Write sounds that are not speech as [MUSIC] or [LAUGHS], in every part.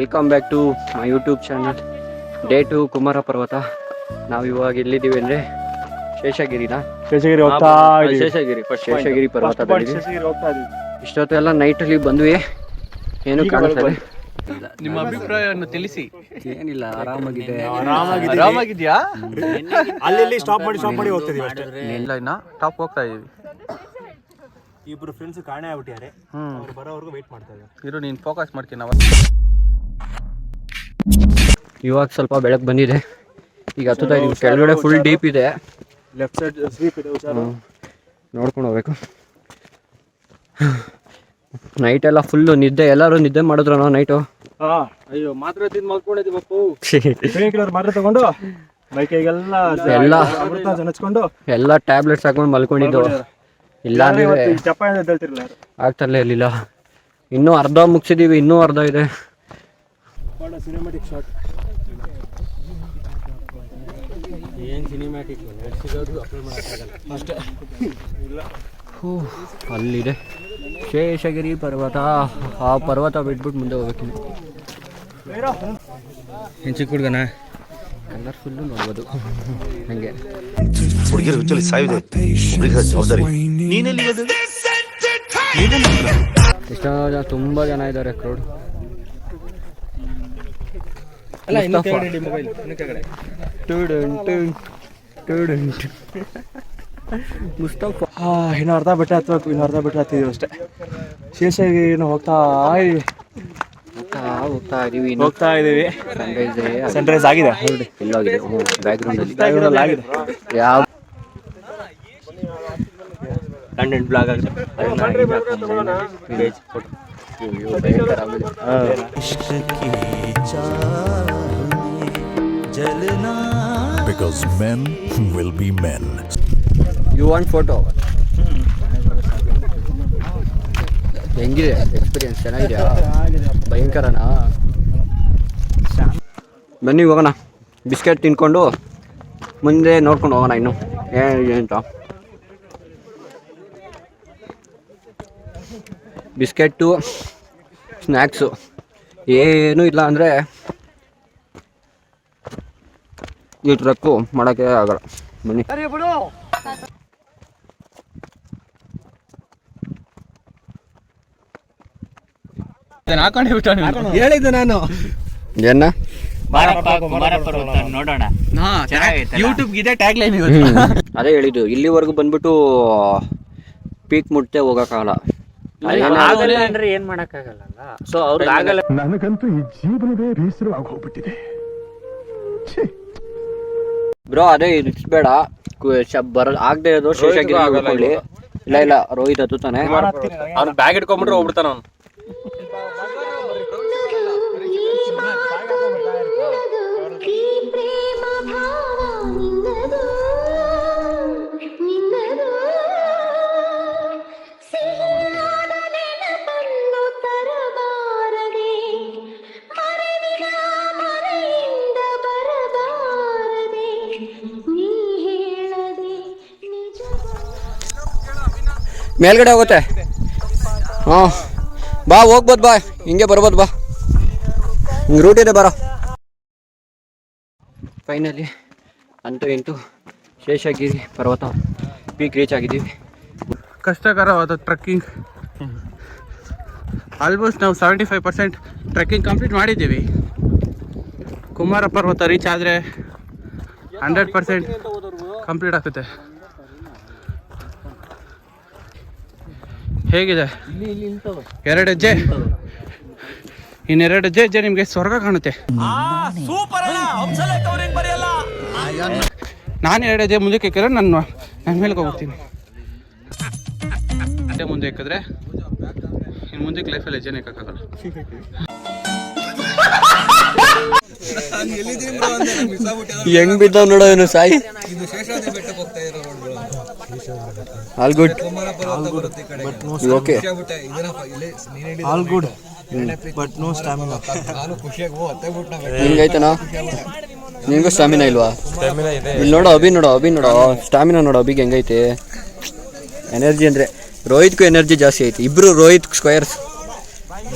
Welcome back to my YouTube channel day two Kumara Parvata ನಾವು ಇವಾಗ ಎಲ್ಲಿದ್ದೀವಿ ಅಂದರೆ ಶೇಷಗಿರಿನ. ಶೇಷಗಿರಿ ಹೋಗ್ತಾ ಇದೀವಿ. ಶೇಷಗಿರಿ ಫಸ್ಟ್ ಶೇಷಗಿರಿ ಪರ್ವತ ಇಷ್ಟೊತ್ತು ಎಲ್ಲ ಇದೀವಿ ಇಷ್ಟೊತ್ತೆಲ್ಲ ನೈಟಲ್ಲಿ ಬಂದ್ವಿ. ಏನು ಈಗ ಕಾಣಿಸ್ತದೆ ನಿಮ್ಮ ಅಭಿಪ್ರಾಯವನ್ನು ತಿಳಿಸಿ. ಏನಿಲ್ಲ ಆರಾಮಾಗಿದೆ ಆರಾಮಾಗಿದ್ಯಾ ಅಲ್ಲಿ ಸ್ಟಾಪ್ ಮಾಡಿ ಸ್ಟಾಪ್ ಮಾಡಿ ಹೋಗ್ತಿದೀವಿ ಅಷ್ಟೇ. ಇಲ್ಲ ಇನ್ನ ಟಾಪ್ ಹೋಗ್ತಾ ಇದೀವಿ. ಇಬ್ರು ಫ್ರೆಂಡ್ಸ್ ಕಾಣೆ ಆಗ್ಬಿಟ್ಟಿದ್ದಾರೆ. ಅವ್ರು ಬರೋವರೆಗೂ ವೇಟ್ ಮಾಡ್ತಾ ಇದ್ದಾರೆ. ಇರು ನೀನ್ ಫೋಕಸ್ ಮಾಡ್ತೀನಿ ನಾವು ಇವಾಗ ಸ್ವಲ್ಪ ಬೆಳಕು ಬಂದಿದೆ. ಈಗ ಹತ್ತುತ್ತಾ ಇದೀವಿ ಕೆಳಗಡೆ ಫುಲ್ ಡೀಪ್ ಇದೆ. ಲೆಫ್ಟ್ ಸೈಡ್ ಸ್ವೀಪ್ ಇದೆ ನೋಡ್ಕೊಂಡು ಹೋಗ್ಬೇಕು. ನೈಟ್ ಎಲ್ಲ ಫುಲ್ ನಿದ್ದೆ ಎಲ್ಲರೂ ನಿದ್ದೆ ಮಾಡಿದ್ರು ನಾವು ನೈಟು ಅಯ್ಯೋ ಮಾತ್ರ ತಿಂದು ಮಲ್ಕೊಂಡಿದ್ದೀವಿ ಬಪ್ಪು ಪೇನ್ ಕಿಲ್ಲರ್ ಮಾತ್ರ ತಗೊಂಡು ಮೈಕೈಗೆಲ್ಲ [LAUGHS] ಎಲ್ಲ. ಅಮೃತ ನೆನೆಸ್ಕೊಂಡು ಎಲ್ಲ ಟ್ಯಾಬ್ಲೆಟ್ಸ್ ಹಾಕೊಂಡು ಮಲ್ಕೊಂಡಿದ್ದು. ಇಲ್ಲ ಅಂದ್ರೆ ಇವತ್ತು ಈ ಚಪ್ಪ ಅಂತ ಹೇಳ್ತಿರ್ಲಿಲ್ಲ. ಯಾರು ಆಗ್ತಲೇ ಇರಲಿಲ್ಲ. ಇನ್ನೂ ಅರ್ಧ ಮುಗಿಸಿದೀವಿ ಇನ್ನೂ ಅರ್ಧ ಇದೆ. ಬಹಳ ಸಿನಿಮ್ಯಾಟಿಕ್ ಶಾಟ್ ಏನ್ ಸಿನಿಮ್ಯಾಟಿಕ್ ಅಷ್ಟೇ. ಹೂ ಅಲ್ಲಿದೆ. ಶೇಷಗಿರಿ ಪರ್ವತ. ಆ ಪರ್ವತ ಬಿಟ್ಬಿಟ್ಟು ಮುಂದೆ ಹೋಗ್ಬೇಕು ಏನು ಚಿಕ್ಕ ಹುಡುಗನ? ಕಲರ್ಫುಲ್ಲು ನೋಡ್ಬೋದು. ಹಂಗೆ. ಹುಡುಗಿಯರು ಹುಚ್ಚಲ್ಲಿ ಸಾಯಿದೆ ಒಬ್ರಿಗೆ ಜವಾಬ್ದಾರಿ. ನೀನೆಲ್ಲಿ ಎಷ್ಟೋ ಜನ ತುಂಬ ಜನ ಇದ್ದಾರೆ ಕ್ರೌಡ್ ಅಲ್ಲ ಇನ್ನು ಕೆಳಗಡೆ ಇಡಿ ಮೊಬೈಲ್ ಇನ್ನು ಕೆಳಗಡೆ ಮುಸ್ತಫಾ. ಹಾ ಇನ್ನು ಅರ್ಧ ಬೆಟ್ಟ ಹತ್ಬೇಕು ಇನ್ನು ಅರ್ಧ ಬೆಟ್ಟ ಹತ್ತಿದೀವಿ ಅಷ್ಟೇ. ಶೇಷಾಗಿ ಹೋಗ್ತಾ ಇದೀವಿ ಹೋಗ್ತಾ ಹೋಗ್ತಾ ಇದೀವಿ ಹೋಗ್ತಾ ಇದೀವಿ. ಸನ್ರೈಸ್ ಆಗಿದೆ ನೋಡಿ ಎಲ್ಲೋಗಿದೆ ಆಗಿದೆ. ಯಾವ ಕಂಟೆಂಟ್ ಬ್ಲಾಗ್ ಆಗಿದೆ. Because men will be men. You want photo ಹೆಂಗಿದೆ? ಎಕ್ಸ್ಪೀರಿಯನ್ಸ್ ಚೆನ್ನಾಗಿದೆಯಾ? ಭಯಂಕರನಾ? ಬನ್ನಿ ಹೋಗೋಣ. ಬಿಸ್ಕೆಟ್ ತಿನ್ಕೊಂಡು ಮುಂದೆ ನೋಡ್ಕೊಂಡು ಹೋಗೋಣ ಇನ್ನು. ಏನು ಅಂತ ಬಿಸ್ಕೆಟ್ಟು ಸ್ನ್ಯಾಕ್ಸು ಏನೂ ಇಲ್ಲ ಅಂದರೆ ಈ ಟ್ರಕ್ಕು ಮಾಡೋಕ್ಕೆ ಆಗಲ್ಲ. ಬನ್ನಿ. ಇದನ್ನ ಹಾಕೊಂಡೇ ಬಿಟ್ಟ ಹೇಳಿದ್ದೆ ನಾನು. ಏನ? ಯೂಟ್ಯೂಬ್ ಇದೆ ಟ್ಯಾಗ್ ಲೈನ್ ಅದೇ ಹೇಳಿದ್ದು ಇಲ್ಲಿವರೆಗೂ ಬಂದ್ಬಿಟ್ಟು ಪೀಕ್ ಮುಟ್ಟೆ ಹೋಗಕ್ಕಾಗಲ್ಲ. ಆಗಲ್ಲ ಅಂದ್ರೆ ಏನ್ ಮಾಡಕ್ಕಾಗಲ್ಲ ಸೊ ಅವ್ರಿಗೆ ಆಗಲ್ಲ ನನಗಂತೂ ಈ ಜೀವನವೇ ಬೇಸರವಾಗಿ ಹೋಗ್ಬಿಟ್ಟಿದೆ. ಬ್ರೋ ಅದೇ ಇರಿಸ್ಬೇಡ ಬರ ಆಗದೆ ಇರೋದು ಶೇಷಗಿರಿ ಇಲ್ಲ ಇಲ್ಲ ರೋಹಿತ್ ಹತ್ತುತ್ತಾನೆ. ಅವ್ನು ಬ್ಯಾಗ್ ಇಟ್ಕೊಂಡ್ಬಿಟ್ರೆ ಹೋಗ್ಬಿಡ್ತಾನ ಅವ್ನು. ಮೇಲ್ಗಡೆ ಹೋಗುತ್ತೆ. ಹಾಂ. ಬಾ ಹೋಗ್ಬೋದು ಬಾ. ಹಿಂಗೆ ಬರ್ಬೋದು ಬಾ. ಹಿಂಗೆ ರೂಟ್ ಇದೆ ಬರೋ. ಫೈನಲಿ ಅಂತೂ ಇಂಟು ಶೇಷಗಿರಿ ಪರ್ವತ ಪೀಕ್ ರೀಚ್ ಆಗಿದ್ದೀವಿ. ಕಷ್ಟಕರವಾದ ಟ್ರೆಕ್ಕಿಂಗ್ ಆಲ್ಮೋಸ್ಟ್ ನಾವು seventy five percent trekking complete ಮಾಡಿದ್ದೀವಿ. ಕುಮಾರ ಪರ್ವತ ರೀಚ್ ಆದರೆ ಹಂಡ್ರೆಡ್ ಪರ್ಸೆಂಟ್ ಕಂಪ್ಲೀಟ್ ಆಗ್ತದೆ ಹೇಗಿದೆ? ಎರಡು ಹೆಜ್ಜೆ ಇನ್ನೆರಡು ಹೆಜ್ಜೆ ಹೆಜ್ಜೆ ನಿಮಗೆ ಸ್ವರ್ಗ ಕಾಣುತ್ತೆ. ನಾನು ಎರಡು ಹೆಜ್ಜೆ ಮುಂದಕ್ಕೆ ಇಕ್ಕಿದ್ರೆ ನಾನು ನನ್ನ ಮೇಲೆ ಹೋಗ್ತೀನಿ. ಅದೇ ಮುಂದೆ ಇಕ್ಕಿದ್ರೆ ಇನ್ನು ಮುಂದಕ್ಕೆ ಲೈಫಲ್ಲಿ ಹೆಜ್ಜೆನೇ ಇಕ್ಕಾಗಲ್ಲ ಹೆಂಗ್ ಬಿದ್ದಾವ್ ನೋಡೋ ಏನು Sai? All good okay all good but no stamina ನಿಂಗೈತನ ನಿಂಗೂ ಸ್ಟಾಮಿನಾ ಇಲ್ವಾ? ಇಲ್ಲಿ ನೋಡೋ ಅಭಿ ನೋಡೋ ಅಭಿ ನೋಡೋ. ಸ್ಟಾಮಿನಾ ನೋಡು ಅಭಿಗೆ ಹೆಂಗೈತೆ. ಎನರ್ಜಿ ಅಂದರೆ ರೋಹಿತ್ಗೂ ಎನರ್ಜಿ ಜಾಸ್ತಿ ಐತಿ. ಇಬ್ರು ರೋಹಿತ್ ಸ್ಕ್ವೇರ್ಸ್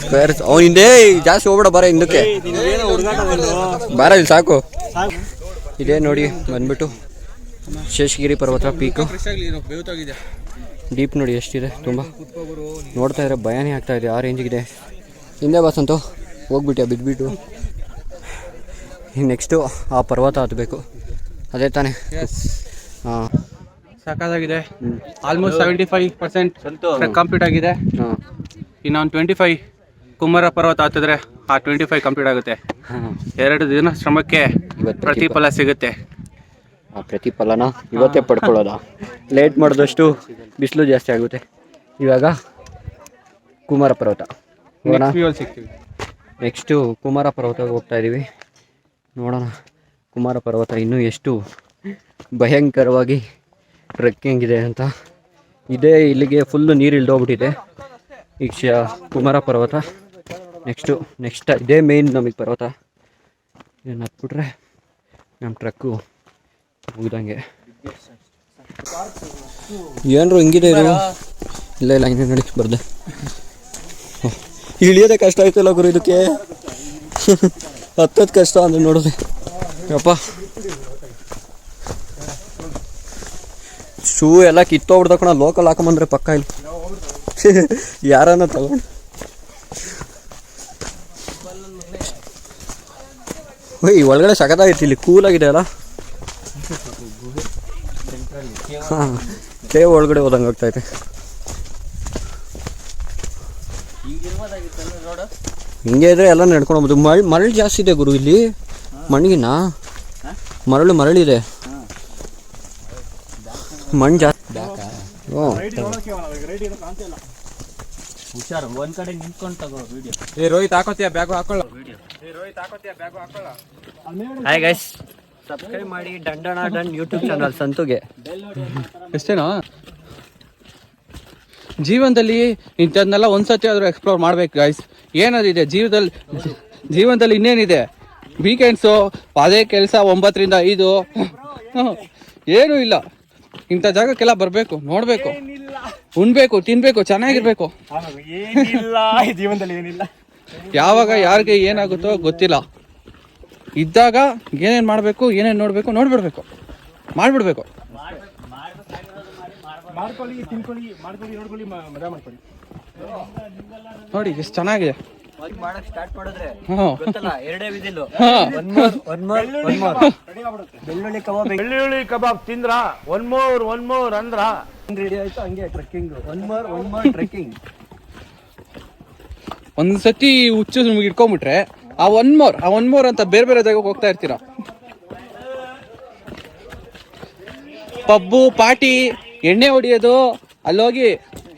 ಸ್ಕ್ವೇರ್ಸ್ ಅವ್ನು ಹಿಂದೆ ಜಾಸ್ತಿ ಹೋಗ್ಬೇಡ ಬರ ಹಿಂದಕ್ಕೆ. ಬರ ಇಲ್ಲಿ ಸಾಕು. ಇದೇ ನೋಡಿ ಬಂದ್ಬಿಟ್ಟು. ಶೇಷಗಿರಿ ಪರ್ವತ ಪೀಕು ಡೀಪ್ ನೋಡಿ ಎಷ್ಟಿದೆ ತುಂಬ. ನೋಡ್ತಾ ಇದ್ರೆ ಭಯನೇ ಆಗ್ತಾ ಇದೆ ಆ ರೇಂಜಿಗಿದೆ ಹಿಂದೆ ಬಸಂತು ಹೋಗ್ಬಿಟ್ಟೆ ಬಿದ್ದುಬಿಟ್ಟು ನೆಕ್ಸ್ಟು ಆ ಪರ್ವತ ಹತ್ತಬೇಕು ಅದೇ ತಾನೇ. ಹಾಂ. ಸಾಕಾಗಿದೆ almost seventy five percent complete ಆಗಿದೆ. ಹಾಂ. ಇನ್ನೊಂದು ಟ್ವೆಂಟಿ ಫೈವ್ ಕುಮಾರ ಪರ್ವತ ಹತ್ತಿದ್ರೆ ಆ ಟ್ವೆಂಟಿ ಫೈವ್ ಕಂಪ್ಲೀಟ್ ಆಗುತ್ತೆ. ಹಾಂ. ಎರಡು ದಿನ ಶ್ರಮಕ್ಕೆ ಪ್ರತಿಫಲ ಸಿಗುತ್ತೆ. ಪ್ರತಿಫಲನ ಇವತ್ತೇ ಪಡ್ಕೊಳ್ಳೋದ? ಲೇಟ್ ಮಾಡಿದಷ್ಟು ಬಿಸಿಲು ಜಾಸ್ತಿ ಆಗುತ್ತೆ. ಇವಾಗ ಕುಮಾರ ಪರ್ವತ. ಹೋಗೋಣ. ನೆಕ್ಸ್ಟು ಕುಮಾರ ಪರ್ವತಕ್ಕೆ ಹೋಗ್ತಾ ಇದ್ದೀವಿ ನೋಡೋಣ ಕುಮಾರ ಪರ್ವತ ಇನ್ನೂ ಎಷ್ಟು ಭಯಂಕರವಾಗಿ ಟ್ರೆಕ್ಕಿಂಗ್ ಇದೆ ಅಂತ. ಇದೇ ಇಲ್ಲಿಗೆ ಫುಲ್ಲು ನೀರು ಇಳ್ದೋಗ್ಬಿಟ್ಟಿದೆ. ಈಗ ಶ ಕುಮಾರ ಪರ್ವತ. ನೆಕ್ಸ್ಟು ನೆಕ್ಸ್ಟ್ ಇದೇ ಮೇಯ್ನ್ ನಮಗೆ ಪರ್ವತ. ಇದನ್ನು ಹತ್ಬಿಟ್ರೆ ನಮ್ಮ ಟ್ರಕ್ಕು ಮುಗ್ದಂಗೆ. ಏನ್ರು ಹಿಂಗಿದೆ ಇಲ್ಲ ಇಲ್ಲ ಹಿಂಗೆ ನೋಡಿ ಬರ್ದೆ. ಇಳಿಯೋದೇ ಕಷ್ಟ ಆಯ್ತಲ್ಲ ಗುರು ಇದಕ್ಕೆ? ಹತ್ತದ ಕಷ್ಟ ಅಂದ್ರೆ ನೋಡಿದೆ. ಅಪ್ಪ ಶೂ ಎಲ್ಲ ಕಿತ್ತೋಗ್ಬಿಡ್ದ ಕಣ ಲೋಕಲ್ ಹಾಕೊಂಬಂದ್ರೆ ಪಕ್ಕ ಇಲ್ಲ. ಯಾರನ್ನ ತಗೊಂಡು? ಓಯ್ ಒಳಗಡೆ ಸಗದಾಗಿತ್ತು ಇಲ್ಲಿ ಕೂಲಾಗಿದೆ ಅಲ್ಲ? ಹಾಂ ಕೇವ್ ಒಳಗಡೆ ಹೋದಂಗೆ ಆಗ್ತೈತೆ ಹಿಂಗೆ ಇದ್ರೆ ಎಲ್ಲ ನಡ್ಕೊಂಡು ಹೋಗ್ಬೋದು ಮಳ್ ಮರಳು ಜಾಸ್ತಿ ಇದೆ ಗುರು ಇಲ್ಲಿ. ಮಣ್ಣಿನ. ಮರಳು ಮರಳಿದೆ. ಮಣ್ಣು ಜಾಸ್ತಿ. ಹುಷಾರು ಒಂದ್ ಕಡೆ ನಿಂತ್ಕೊಂಡ್ ತಗೋ ವಿಡಿಯೋ ಏ ರೋಹಿತ್ ಹಾಕೋತಿಯ? ಬ್ಯಾಗ್ ಹಾಕೊಳ್ಳ. ಹಾಯ್ ಗೈಸ್ ಸಬ್ಸ್ಕ್ರೈಬ್ ಮಾಡಿ ಡಂಡಣ ಡನ್ ಯೂಟ್ಯೂಬ್ ಚಾನಲ್ ಸಂತುಗೆ ಎಷ್ಟೇನಾ? ಜೀವನದಲ್ಲಿ ಇಂಥದ್ನೆಲ್ಲ ಒಂದ್ಸತಿ ಆದ್ರೂ ಎಕ್ಸ್ಪ್ಲೋರ್ ಮಾಡ್ಬೇಕು ಗಾಯ್ಸ್ ಇದೆ ಜೀವನದಲ್ಲಿ ಜೀವನದಲ್ಲಿ ಇನ್ನೇನಿದೆ? ವೀಕೆಂಡ್ಸು ಅದೇ ಕೆಲಸ ಒಂಬತ್ತರಿಂದ ಐದು. ಏನೂ ಇಲ್ಲ. ಇಂಥ ಜಾಗಕ್ಕೆಲ್ಲ ಬರಬೇಕು ನೋಡಬೇಕು. ಉಣ್ಬೇಕು ತಿನ್ಬೇಕು ಚೆನ್ನಾಗಿರ್ಬೇಕು. ಜೀವನದಲ್ಲಿ ಏನಿಲ್ಲ. ಯಾವಾಗ ಯಾರಿಗೆ ಏನಾಗುತ್ತೋ ಗೊತ್ತಿಲ್ಲ. ಇದ್ದಾಗ ಏನೇನು ಮಾಡಬೇಕು ಏನೇನು ನೋಡಬೇಕು ನೋಡ್ಬಿಡ್ಬೇಕು. ಮಾಡಿಬಿಡ್ಬೇಕು. ನೋಡಿ ಎಷ್ಟು ಚೆನ್ನಾಗಿದೆ. ಮಾಡಕ್ ಸ್ಟಾರ್ಟ್ ಮಾಡಿದ್ರೆ ಗೊತ್ತಲ್ಲ ಎರಡೇ ವಿದಿಲ್ಲು ಹಾಂ. ಬೆಳ್ಳುಳ್ಳಿ ಕಬಾಬ್. ಬೆಳ್ಳುಳ್ಳಿ ಕಬಾಬ್ ತಿಂದ್ರ ಒನ್ ಮೋರ್ ಒನ್ ಮೋರ್ ಅಂದ್ರ. ರೆಡಿ ಆಯ್ತು ಹಂಗೆ trekking one more one more trekking ಒಂದ್ಸತಿ ಹುಚ್ಚು ನಿಮ್ಗೆ ಇಟ್ಕೊಂಡ್ಬಿಟ್ರೆ ಆ ಒನ್ ಮೋರ್ ಆ ಒನ್ ಮೋರ್ ಅಂತ ಬೇರೆ ಬೇರೆ ಜಾಗಕ್ಕೆ ಹೋಗ್ತಾ ಇರ್ತೀರಾ? ಪಬ್ಬು ಪಾಟಿ ಎಣ್ಣೆ ಹೊಡಿಯೋದು ಅಲ್ಲೋಗಿ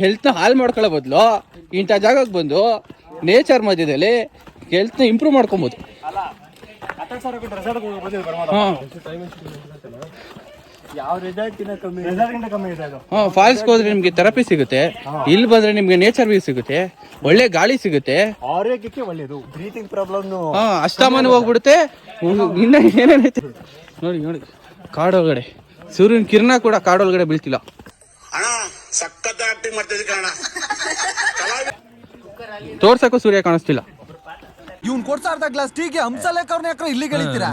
ಹೆಲ್ತ್ನ ಹಾಳು ಮಾಡ್ಕೊಳ್ಳೋ ಬದಲು ಇಂಥ ಜಾಗಕ್ಕೆ ಬಂದು ನೇಚರ್ ಮಧ್ಯದಲ್ಲಿ ಹೆಲ್ತ್ನ ಇಂಪ್ರೂವ್ ಮಾಡ್ಕೊಬೋದು. ಹಾಂ ಯಾವ ರಿಸಲ್ಟ್ ಇನ್ನ ಕಮ್ಮಿ ರೆಸಾರ್ಟ್ಗಿಂತ ಕಮ್ಮಿ ಇದೆ ಅದು ಹಾಂ ಫಾಲ್ಸ್ಗೆ ಹೋದ್ರೆ ನಿಮಗೆ ಥೆರಪಿ ಸಿಗುತ್ತೆ. ಇಲ್ಲಿ ಬಂದ್ರೆ ನಿಮಗೆ ನೇಚರ್ ವ್ಯೂ ಸಿಗುತ್ತೆ. ಒಳ್ಳೆ ಗಾಳಿ ಸಿಗುತ್ತೆ. ಆರೋಗ್ಯಕ್ಕೆ ಒಳ್ಳೇದು. ಬ್ರೀತಿಂಗ್ ಪ್ರಾಬ್ಲಮ್ ಹಾ ಅಷ್ಟಮನ ಹೋಗ್ಬಿಡುತ್ತೆ. ಇನ್ನ ಏನೇನೈತೆ ನೋಡಿ ನೋಡಿ. ಕಾಡೊಳಗಡೆ. ಸೂರ್ಯನ ಕಿರಣ ಕೂಡ ಕಾಡೊಳಗಡೆ ಬೀಳ್ತಿಲ್ಲ. ತೋರ್ಸಕ್ಕೂ ಸೂರ್ಯ ಕಾಣಿಸ್ತಿಲ್ಲ. ಇವ್ನ್ ಕೊಡ್ತಾ ಅರ್ಧ ಗ್ಲಾಸ್ ಟೀಗೆ ಹಂಸಲೇಖರ್ ಇಲ್ಲಿ ಇಲ್ಲಿಗೆ ಎಳಿತೀರಾ?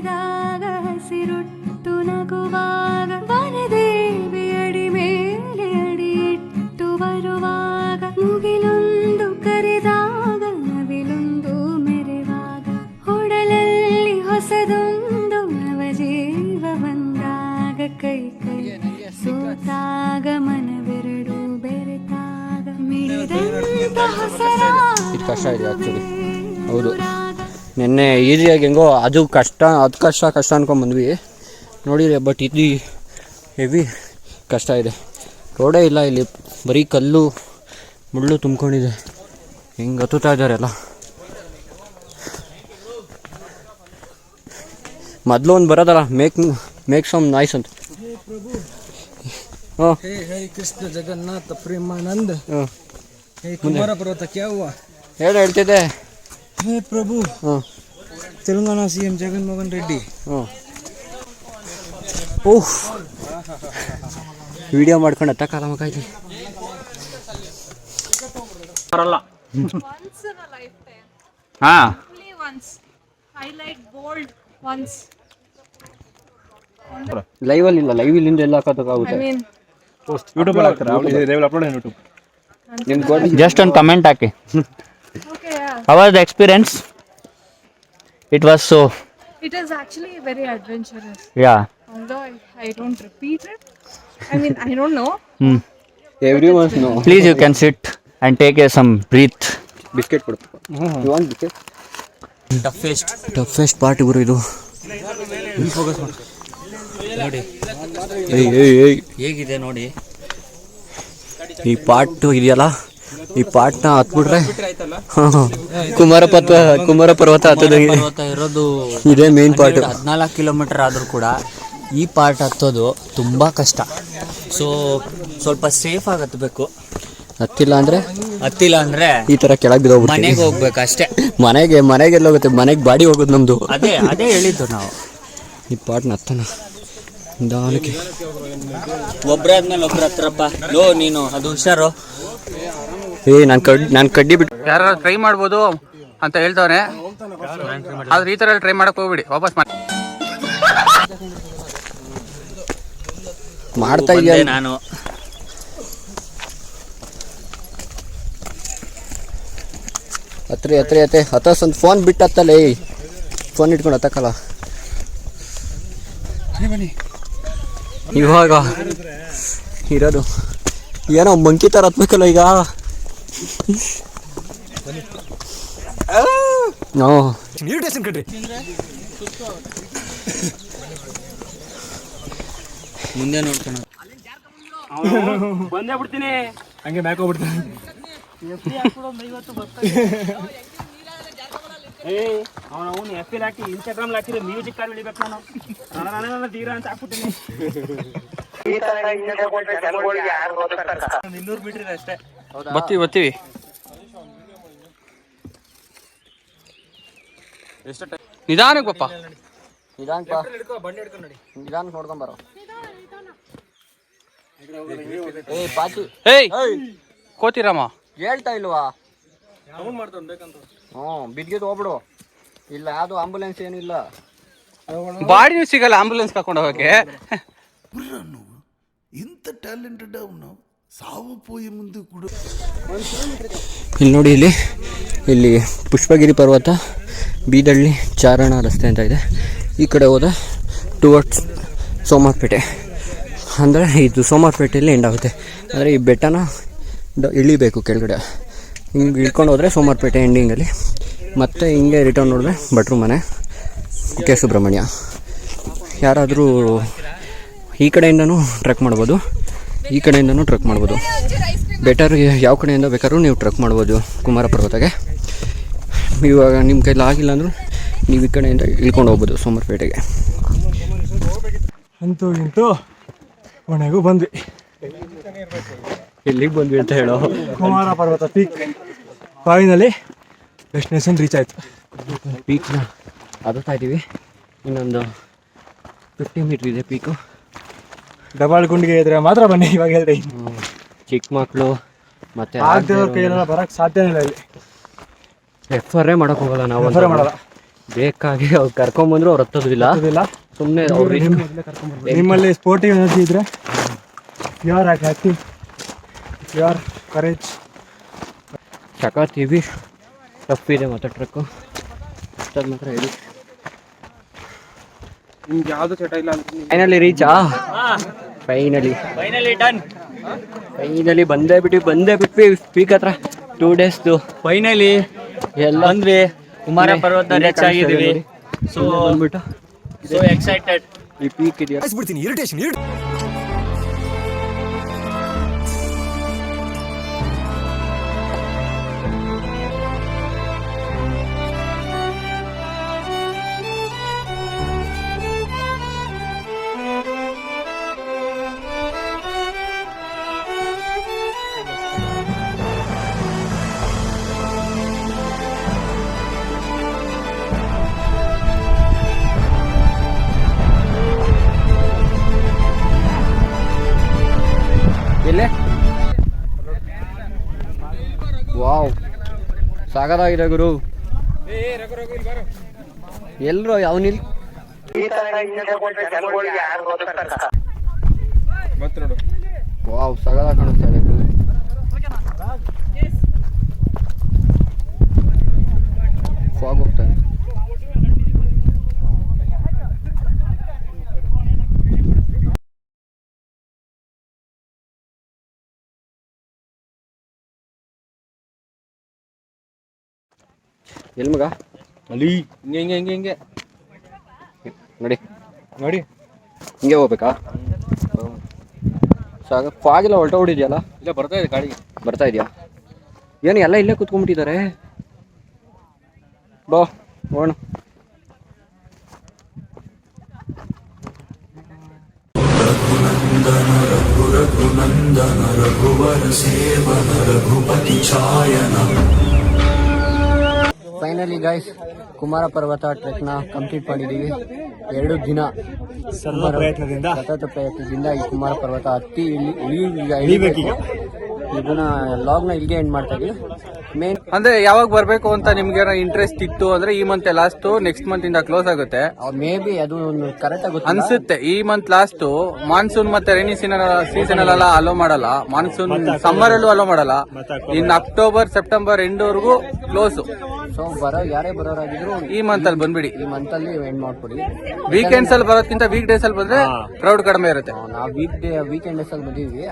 ವಾಸಂತಿನಲಿದಾಗ ಹಸಿರುಟ್ಟು ನಗುವಾಗ ವನದೇವಿ ಅಡಿ ಮೇಲೆ ಅಡಿ ಇಟ್ಟು ಬರುವಾಗ ಮುಗಿಲೊಂದು ಕರೆದಾಗ ನವಿಲೊಂದು ಮೆರೆವಾಗ ಹೊಡಲಲ್ಲಿ ಹೊಸದೊಂದು ನವಜೀವ ಬಂದಾಗ ಕೈ ಕೈ ಸೋತಾಗ ಮನವೆರಡು ಬೆರೆತಾಗ ಮಿಡಿದಂತ ಹೊಸ ಕಷ್ಟ ಇದೆ ಆ್ಯಕ್ಚುಲಿ ಹೌದು. ನಿನ್ನೆ ಈಸಿಯಾಗಿ ಹೆಂಗೋ ಅದು ಕಷ್ಟ ಅದು ಕಷ್ಟ ಕಷ್ಟ ಅನ್ಕೊಂಬಂದ್ವಿ ನೋಡಿದ್ರೆ ಬಟ್ ಇದು ಹೆವಿ ಕಷ್ಟ ಇದೆ. ರೋಡೇ ಇಲ್ಲ ಇಲ್ಲಿ. ಬರೀ ಕಲ್ಲು ಮುಳ್ಳು ತುಂಬ್ಕೊಂಡಿದೆ. ಹಿಂಗೆ ಹತ್ತುತ್ತಾ ಇದ್ದಾರೆ ಎಲ್ಲ. ಮೊದಲು ಒಂದು ಬರೋದಲ್ಲ ಮೇಕ್ ಮೇಕ್ ಸಮ್ ನಾಯ್ಸ್ ಅಂತ. ಹಾಂ. ಹೇ ಹೇ ಕೃಷ್ಣ ಜಗನ್ನಾಥ ಪ್ರೇಮಾನಂದ. ಹಾಂ. ಕುಮಾರ ಹೇಳು ಹೇಳ್ತಿದ್ದೆ. ಹೇ ಪ್ರಭು. ಹಾಂ. ತೆಲಂಗಾಣ ಸಿಎಂ ಜಗನ್ಮೋಹನ್ ರೆಡ್ಡಿ. ಓಹ್. ವಿಡಿಯೋ ಮಾಡ್ಕೊಂಡು ಅತ್ತ ಮಗ ಇಲ್ಲಿ. ಬರಲ್ಲ. ಹಾ. Once. ಲೈವಲ್ಲಿ ಇಲ್ಲ. ಲೈವ್ ಇಲ್ಲಿಂದ ಎಲ್ಲ ಹಾಕೋದಕ್ಕಾಗುತ್ತೆ ಯೂಟ್ಯೂಬ್ ಅಲ್ಲಿ ಹಾಕ್ತಾರೆ? ಯೂಟ್ಯೂಬ್ ನಿಮ್ ಗೋಡಿ ಜಸ್ಟ್ ಒಂದು ಕಮೆಂಟ್ ಹಾಕಿ. Yeah. Our the experience it was so It is actually very adventurous. Yeah Although I, I don't repeat it. I mean, I don't know. Everyone's no please you can sit and take a some breath biscuit ಕೊಡ್ತು you want biscuit toughest toughest part ಗುರು ಇದು. ನೋಡಿ. ಹೇಗಿದೆ ನೋಡಿ? ಈ part ಇದೆಯಲ್ಲ? ಈ ಪಾಟ್ನ ಹತ್ಬಿಟ್ರೆ ಕುಮಾರ ಪರ್ವತ ಕುಮಾರ ಪರ್ವತ ಹತ್ತದಂಗೆ ಪರ್ವತ ಇರೋದು ಇದೇ ಮೇನ್ ಪಾರ್ಟ್ ಹದಿನಾಲ್ಕು ಕಿಲೋಮೀಟರ್ ಆದರೂ ಕೂಡ ಈ ಪಾರ್ಟ್ ಹತ್ತೋದು ತುಂಬ ಕಷ್ಟ. ಸೊ ಸ್ವಲ್ಪ ಸೇಫ್ ಆಗಿ ಹತ್ತಬೇಕು ಹತ್ತಿಲ್ಲ ಅಂದ್ರೆ? ಹತ್ತಿಲ್ಲ ಅಂದ್ರೆ ಈ ತರ ಕೆಳಗೆ ಬಿದ್ದೋಗ್ಬಿಟ್ಟು ಮನೆಗೆ ಹೋಗ್ಬೇಕು ಅಷ್ಟೇ ಮನೆಗೆ ಮನೆಗೆ ಎಲ್ಲ ಹೋಗುತ್ತೆ ಮನೆಗೆ ಬಾಡಿ ಹೋಗೋದು ನಮ್ದು. ಅದೇ ಅದೇ ಹೇಳಿದ್ದು ನಾವು. ಈ ಪಾಟ್ನ ಹತ್ತನ ನಿಧಾನಕ್ಕೆ ಒಬ್ರಾದ್ಮೇಲೆ ಒಬ್ರ ಹತ್ರಪ್ಪ. ಲೋ ನೀನು ಅದು ಹುಷಾರು. ಏ ನಾನು ಕಡ್ ನಾನು ಕಡ್ಡಿ ಬಿಟ್ಟು ಯಾರು ಟ್ರೈ ಮಾಡ್ಬೋದು ಅಂತ ಹೇಳ್ತವ್ರೆ ಆದ್ರೆ ಈ ಥರ ಟ್ರೈ ಮಾಡಕ್ ಹೋಗ್ಬಿಡಿ ವಾಪಸ್ ಮಾಡಿ. ಮಾಡ್ತಾ ಇದ್ದೇನೆ ಇದೆಯಾ ನಾನು. ಹತ್ರಿ ಹತ್ರಿ ಹತ್ತೆ ಹತ್ತಸ್ ಒಂದು ಫೋನ್ ಬಿಟ್ಟು ಹತ್ತಲ್ಲ ಏಯ್. ಫೋನ್ ಇಟ್ಕೊಂಡು ಹತ್ತಕ್ಕಲ್ಲ. ಇವಾಗ ಇರೋದು. ಏನೋ ಮಂಕಿ ಥರ ಹತ್ಬೇಕಲ್ಲ ಈಗ. ಇರಿಟೇಷನ್ ಕಣ್ರಿ. ಮುಂದೆ ನೋಡ್ಕೊಂಡು ಬಂದೇ ಬಿಡ್ತೀನಿ. ಹಂಗೆ ಬ್ಯಾಕ್ ಹೋಗ್ಬಿಡ್ತೀನಿ. ಅವನ ಅವನು ಎಫ್ ಎಲ್ ಹಾಕಿ ಇನ್ಸ್ಟಾಗ್ರಾಮ್ ಹಾಕಿದ್ರೆ ಮ್ಯೂಸಿಕ್ ಕಾರ್ ಹಿಡಿಬೇಕು ನಾನು. ನಾನು ನನ್ನ ತೀರಾ ಅಂತ ಹಾಕ್ಬಿಟ್ಟಿನಿ ಇನ್ನೂರು ಮೀಟರ್ ಅಷ್ಟೇ. ಬತ್ತೀವಿ ಬರ್ತೀವಿ ನಿಧಾನಕ್ಕೆ ಪಪ್ಪ ನಿಧಾನಕ್ಕೆ ನಿಧಾನಕ್ಕೆ ನೋಡ್ಕೊಂಬಾರ ಏ ಪಾಚಿ ಏಯ್! ಕೋತಿರಾಮ. ಹೇಳ್ತಾ ಇಲ್ವಾ? ಹ್ಞೂ ಬಿದ್ದಿದ್ದು ಹೋಗ್ಬಿಡು. ಇಲ್ಲ ಅದು ಆಂಬುಲೆನ್ಸ್ ಏನು ಇಲ್ಲ. ಬಾಡಿನೂ ಸಿಗಲ್ಲ ಆಂಬುಲೆನ್ಸ್ ಕರ್ಕೊಂಡು ಹೋಗಕ್ಕೆ. ಇಂಥ ಟ್ಯಾಲೆಂಟೆಡ್ ಅವನು. ಸಾವು ಪೋಯಿ ಮುಂದೆ ಕೂಡ. ಇಲ್ಲಿ ನೋಡಿ, ಇಲ್ಲಿ ಇಲ್ಲಿ ಪುಷ್ಪಗಿರಿ ಪರ್ವತ, ಬೀದಳ್ಳಿ, ಚಾರಣ ರಸ್ತೆ ಅಂತ ಇದೆ. ಈ ಕಡೆ ಹೋದ ಟುವರ್ಡ್ಸ್ ಸೋಮಾರ್ಪೇಟೆ ಅಂದರೆ ಇದು ಸೋಮಾರ್ಪೇಟೆಯಲ್ಲಿ ಎಂಡ್ ಆಗುತ್ತೆ. ಅಂದರೆ ಈ ಬೆಟ್ಟನ ಇಳಿಬೇಕು ಕೆಳಗಡೆ. ಹಿಂಗೆ ಇಳ್ಕೊಂಡು ಹೋದರೆ ಸೋಮವಾರಪೇಟೆ ಎಂಡಿಂಗಲ್ಲಿ ಮತ್ತೆ ಹಿಂಗೆ ರಿಟರ್ನ್ ನೋಡಿದ್ರೆ ಭಟ್ರು ಮನೆ, ಕೆ. ಸುಬ್ರಹ್ಮಣ್ಯ. ಯಾರಾದರೂ ಈ ಕಡೆಯಿಂದನೂ ಟ್ರೆಕ್ ಮಾಡ್ಬೋದು. ಈ ಕಡೆಯಿಂದನೂ ಟ್ರಕ್ ಮಾಡ್ಬೋದು. ಬೆಟರ್ ಯಾವ ಕಡೆಯಿಂದ ಬೇಕಾದ್ರೂ ನೀವು ಟ್ರಕ್ ಮಾಡ್ಬೋದು ಕುಮಾರ ಪರ್ವತಗೆ ಇವಾಗ ನಿಮ್ಮ ಕೈಲಿ ಆಗಿಲ್ಲ ಅಂದರೂ ನೀವು ಈ ಕಡೆಯಿಂದ ಇಳ್ಕೊಂಡು ಹೋಗ್ಬೋದು ಸೋಮವಾರಪೇಟೆಗೆ. ಅಂತೂ ಇಂತೂ ಮನೆಗೂ ಬಂದ್ವಿ. ಎಲ್ಲಿಗೆ ಬಂದ್ವಿ ಅಂತ ಹೇಳೋ? ಕುಮಾರ ಪರ್ವತ ಪೀಕ್ ಫೈನಲಿ ಡೆಸ್ಟಿನೇಷನ್ ರೀಚ್ ಆಯಿತು. ಪೀಕ್ನ ಅದು ಇದ್ದೀವಿ ಇನ್ನೊಂದು ಫಿಫ್ಟಿ ಮೀಟ್ರ್ ಇದೆ ಪೀಕು ಡಬಲ್ ಗುಂಡಿಗೆ ಇದ್ರೆ ಮಾತ್ರ ಬನ್ನಿ ಇವಾಗ ಹೇಳ್ರಿ ಚಿಕ್ಕ ಮಕ್ಕಳು ಮತ್ತೆ ಆಗದೆ ಕೈಯೆಲ್ಲ ಬರಕ್ ಸಾಧ್ಯನೇ ಇಲ್ಲ ಇಲ್ಲಿ. ರೆಫರೇ ಮಾಡಕ್ ಹೋಗಲ್ಲ ನಾವು ಏ ಮಾಡಲ್ಲ. ಬೇಕಾಗಿ ಅವ್ರು ಕರ್ಕೊಂಬಂದ್ರು ಅವ್ರು ಹತ್ತೋದಿಲ್ಲ. ಇಲ್ಲ ಸುಮ್ಮನೆ ಅವ್ರು ನಿಮ್ಮಲ್ಲಿ ಸ್ಪೋರ್ಟಿವ್ ಎನರ್ಜಿ ಇದ್ರೆ ಯೋರ್ ಆಗಿ ಹಾಕಿ ಯಾರ್ ಆರ್ ಕರೇಜ್ ಸಕಾತೀವಿ ತಪ್ಪಿದೆ ಇದೆ ಮತ್ತೆ ಟ್ರಕ್ಕು ಅಷ್ಟಾದ ಮಾತ್ರ ಹೇಳಿ. ನಿಮ್ಗೆ ಯಾವುದು ಸೆಟ್ ಇಲ್ಲ ಫೈನಲಿ ರೀಚಾ ಫೈನಲಿ ಫೈನಲಿ ಡನ್ ಫೈನಲಿ ಬಂದೇ ಬಿಟ್ಟು ಬಂದೇ ಬಿಟ್ವಿ ಪೀಕ್ ಹತ್ರ. ಟೂ ಡೇಸ್ದು ಫೈನಲಿ ಎಲ್ಲ ಬಂದ್ವಿ. ಕುಮಾರ ಪರ್ವತ ರೀಚ್ ಆಗಿದ್ದೀವಿ ಸೊ. ಬಂದ್ಬಿಟ್ಟು. ಸೊ ಎಕ್ಸೈಟೆಡ್ ಈ ಪೀಕ್ ಇದೆಯಾ ಬಿಡ್ತೀನಿ ಇರಿಟೇಷನ್ ಸಾಗದಾಗಿದೆ ಗುರು. ಎಲ್ರು ಅವನಿಲ್ ವಾವ್ ಸಗದ ಕಾಣಿಸ್ತಾ ಇದೆ ಗುರು ಫಾಗ್ ಹೋಗ್ತಾ ಇದೆ ಎಲ್ಲಿ ಮಗ? ಅಲ್ಲಿ ಹಿಂಗೆ ಹಿಂಗೆ ಹಿಂಗೆ ಹಿಂಗೆ. ನೋಡಿ. ನೋಡಿ. ಹಿಂಗೆ ಹೋಗ್ಬೇಕಾ? ಸಾಗ ಫಾಗಿಲ್ಲ ಹೊಲ್ಟ ಹೊಡಿದ್ಯಲ್ಲ ಇಲ್ಲ ಬರ್ತಾ ಇದೆ ಗಾಡಿ ಬರ್ತಾ ಇದೆಯಾ? ಏನು ಎಲ್ಲ ಇಲ್ಲೇ ಕೂತ್ಕೊಂಡ್ಬಿಟ್ಟಿದ್ದಾರೆ? ಬಾ ಹೋಗೋಣ. ಫೈನಲಿ ಗಾಯ್ಸ್ ಕುಮಾರ ಪರ್ವತ ನ ಕಂಪ್ಲೀಟ್ ಮಾಡಿದೀವಿ ಎರಡು ದಿನ ಸಣ್ಣ ಪ್ರಯತ್ನದಿಂದ ಸತತ ಪ್ರಯತ್ನದಿಂದ ಈ ಕುಮಾರ ಪರ್ವತ ಹತ್ತಿ ಇಳಿ ಇಳಿ- ಈಗ ಇಳಿಬೇಕೀಗ. ಇದನ್ನ ಲಾಗ್ನ ಇಲ್ಲಿಗೆ ಎಂಡ್ ಮಾಡ್ತಾ ಇದೀವಿ. ಮೇನ್ ಅಂದ್ರೆ ಯಾವಾಗ ಬರ್ಬೇಕು ಅಂತ ನಿಮ್ಗೆ ಇಂಟ್ರೆಸ್ಟ್ ಇತ್ತು ಅಂದ್ರೆ ಈ ಮಂತ್ ಲಾಸ್ಟ್ ನೆಕ್ಸ್ಟ್ ಮಂತ್ ಇಂದ ಕ್ಲೋಸ್ ಆಗುತ್ತೆ. ಮೇ ಬಿ ಅದು ಕರೆಕ್ಟ್ ಆಗುತ್ತೆ ಅನ್ಸುತ್ತೆ ಈ ಮಂತ್ ಲಾಸ್ಟ್ ಮಾನ್ಸೂನ್ ಮತ್ತೆ ರೈನಿ ಸೀಸನ್ ಅಲ್ಲ ಅಲೋ ಮಾಡಲ್ಲ. ಮಾನ್ಸೂನ್ ಸಮ್ಮರ್ ಅಲ್ಲೂ ಅಲೋ ಮಾಡಲ್ಲ. ಇನ್ ಅಕ್ಟೋಬರ್ ಸೆಪ್ಟೆಂಬರ್ ಎಂಡ್ವರೆಗೂ ಕ್ಲೋಸ್ ಸೊ ಬರೋ ಯಾರೇ ಬರೋರಾಗಿದ್ರು ಈ ಮಂತ್ ಅಲ್ಲಿ ಬಂದ್ಬಿಡಿ. ಈ ಮಂತ್ ಅಲ್ಲಿ ಎಂಡ್ ಮಾಡ್ಕೊಡಿ. ವೀಕೆಂಡ್ಸ್ ಅಲ್ಲಿ ಬರೋದ್ಕಿಂತ ವೀಕ್ ಡೇಸ್ ಅಲ್ಲಿ ಬಂದ್ರೆ ಕ್ರೌಡ್ ಕಡಿಮೆ ಇರುತ್ತೆ. ನಾವು ವೀಕ್ ಡೇ ವೀಕೆಂಡ್ ಡೇಸ್ ಅಲ್ಲಿ ಬಂದಿದ್ವಿ.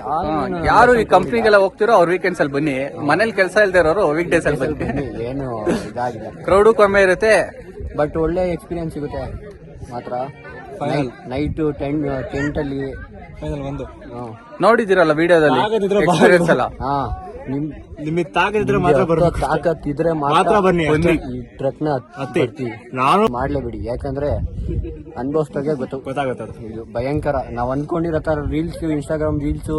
ಯಾರು ಈ ಕಂಪ್ನಿಗೆಲ್ಲ ಹೋಗ್ತಿರೋ ಅವ್ರ ವೀಕೆಂಡ್ಸ್ ಅಲ್ಲಿ ಬನ್ನಿ. ಮನೇಲಿ ಕೆಲಸ ಇಲ್ದೇ ಇರೋರು ವೀಕ್ ಡೇಸ್ ಅಲ್ಲಿ ಬನ್ನಿ. ಏನು ಇದಾಗಿದೆ ಕ್ರೌಡು ಕಡಿಮೆ ಇರುತ್ತೆ. ಬಟ್ ಒಳ್ಳೆ ಎಕ್ಸ್ಪೀರಿಯನ್ಸ್ ಸಿಗುತ್ತೆ. ಮಾತ್ರ. ನೈಟ್ ಟೆಂಟ್ ಟೆಂಟ್ ಅಲ್ಲಿ. ಫೈನಲ್ ಒಂದು. ನೋಡಿದಿರಲ್ಲ ವಿಡಿಯೋದಲ್ಲಿ. ಎಕ್ಸ್ಪೀರಿಯನ್ಸ್ ಅಲ್ಲ ಹಾ. ನಿಮ್ ನಿಮಗೆ ತಾಕದಿದ್ರೆ ಮಾತ್ರ ಬರ್ಬೇಕು ತಾಕತ್ ಇದ್ರೆ ಮಾತ್ರ ಬನ್ನಿ ಅಷ್ಟೇ. ಈ ಟ್ರಕ್ನ ಹತ್ತಿ. ನಾನು ಮಾಡ್ಲೇಬಿಡಿ ಯಾಕಂದ್ರೆ ಅನುಭವಿಸ್ದಾಗೆ ಗೊತ್ತು. ಗೊತ್ತಾಗುತ್ತೆ ಅದು. ಇದು ಭಯಂಕರ. ನಾವ್ ಅನ್ಕೊಂಡಿರೋ ತರ ರೀಲ್ಸ್ ಇನ್ಸ್ಟಾಗ್ರಾಮ್ ರೀಲ್ಸ್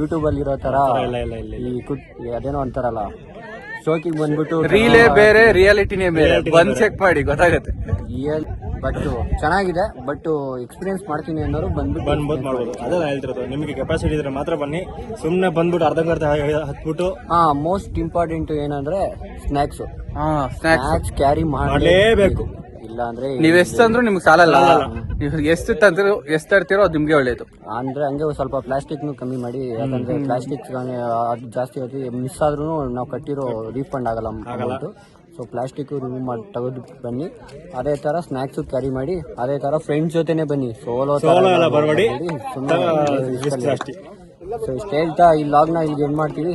ಯೂಟ್ಯೂಬ್ ಅಲ್ಲಿ ಇರೋ ತರ ಇಲ್ಲ ಇಲ್ಲ ಇಲ್ಲ ಈ ಕುಟ್ ಅದೇನೋ ಅಂತಾರಲ್ಲ. ಶೋಕಿಗೆ ಬಂದ್ಬಿಟ್ಟು ರೀಲೇ ಬೇರೆ ರಿಯಾಲಿಟಿನೇ ಬೇರೆ. ಬಂದ್ ಚೆಕ್ ಮಾಡಿ ಗೊತ್ತಾಗುತ್ತೆ. ರಿಯಲ್ ಬಟ್ ಚೆನ್ನಾಗಿದೆ ಬಟ್ ಎಕ್ಸ್ಪೀರಿಯನ್ಸ್ ಮಾಡ್ತೀನಿ ಅನ್ನೋರು ಬಂದ್ಬಿಟ್ಟು ಬಂದ್ಬೋದು ಮಾಡ್ಬೋದು. ಅದೇ ನಾನು ಹೇಳ್ತಿರೋದು. ನಿಮಗೆ ಕೆಪಾಸಿಟಿ ಇದ್ರೆ ಮಾತ್ರ ಬನ್ನಿ. ಸುಮ್ಮನೆ ಬಂದ್ಬಿಟ್ಟು ಅರ್ಧ ಅರ್ಧ ಹತ್ಬಿಟ್ಟು. ಹಾ ಮೋಸ್ಟ್ ಇಂಪಾರ್ಟೆಂಟ್ ಏನಂದ್ರೆ ಸ್ನಾಕ್ಸ್ ಹಾ ಸ್ನಾಕ್ಸ್ ಸ್ನಾಕ್ಸ್ ಕ್ಯಾರಿ ಮಾಡಲೇಬೇಕು. ಇಲ್ಲ ಅಂದ್ರೆ ನೀವ್ ಎಷ್ಟು ಅಂದ್ರೂ ನಿಮ್ಗೆ ಸಾಲಲ್ಲ. ನೀವು ಎಷ್ಟು ತಂದ್ರು ಎಷ್ಟು ತರ್ತೀರೋ ಅದು ನಿಮ್ಗೆ ಒಳ್ಳೇದು. ಅಂದ್ರೆ ಹಂಗೆ ಸ್ವಲ್ಪ ಪ್ಲಾಸ್ಟಿಕ್ ಕಮ್ಮಿ ಮಾಡಿ ಯಾಕಂದ್ರೆ ಪ್ಲಾಸ್ಟಿಕ್ ಅದು ಜಾಸ್ತಿ ಆಗಿ ಮಿಸ್ ಆದ್ರೂ ನಾವು ಕಟ್ಟಿರೋ ರೀಫಂಡ್ ಆಗಲ್ಲ ಅಮೌಂಟ್ ಸೊ ಪ್ಲಾಸ್ಟಿಕ್ ರಿಮೂವ್ ಮಾಡಿ ತೆಗೆದು ಬನ್ನಿ. ಅದೇ ತರ ಸ್ನಾಕ್ಸ್ ಕ್ಯಾರಿ ಮಾಡಿ ಅದೇ ತರ ಫ್ರೆಂಡ್ಸ್ ಜೊತೆನೆ ಬನ್ನಿ. ಸೋಲೋ ಬರ್ಬೇಡಿ. ಸೊ ಇಷ್ಟು ಹೇಳ್ತಾ ಈ ಲಾಗ್ನ ಇಲ್ಲಿ ಏನ್ ಮಾಡ್ತೀವಿ.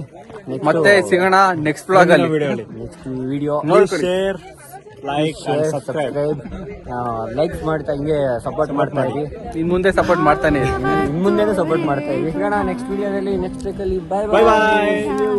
ಮತ್ತೆ ಸಿಗೋಣ ನೆಕ್ಸ್ಟ್ ಬ್ಲಾಗ್ ಅಲ್ಲಿ. Next video share like share subscribe like likes ಮಾಡ್ತಾ ಹಿಂಗೆ ಸಪೋರ್ಟ್ ಮಾಡ್ತಾ ಇರಿ. ಇನ್ ಮುಂದೆ ಸಪೋರ್ಟ್ ಮಾಡ್ತಾನೆ. ಇರಿ. ಇನ್ ಮುಂದೆ ಸಪೋರ್ಟ್ ಮಾಡ್ತಾ ಇರಿ. ಸಿಗೋಣ ನೆಕ್ಸ್ಟ್ ವಿಡಿಯೋದಲ್ಲಿ ನೆಕ್ಸ್ಟ್ ಅಲ್ಲಿ. ಬೈ ಬಾಯ್ ಬಾಯ್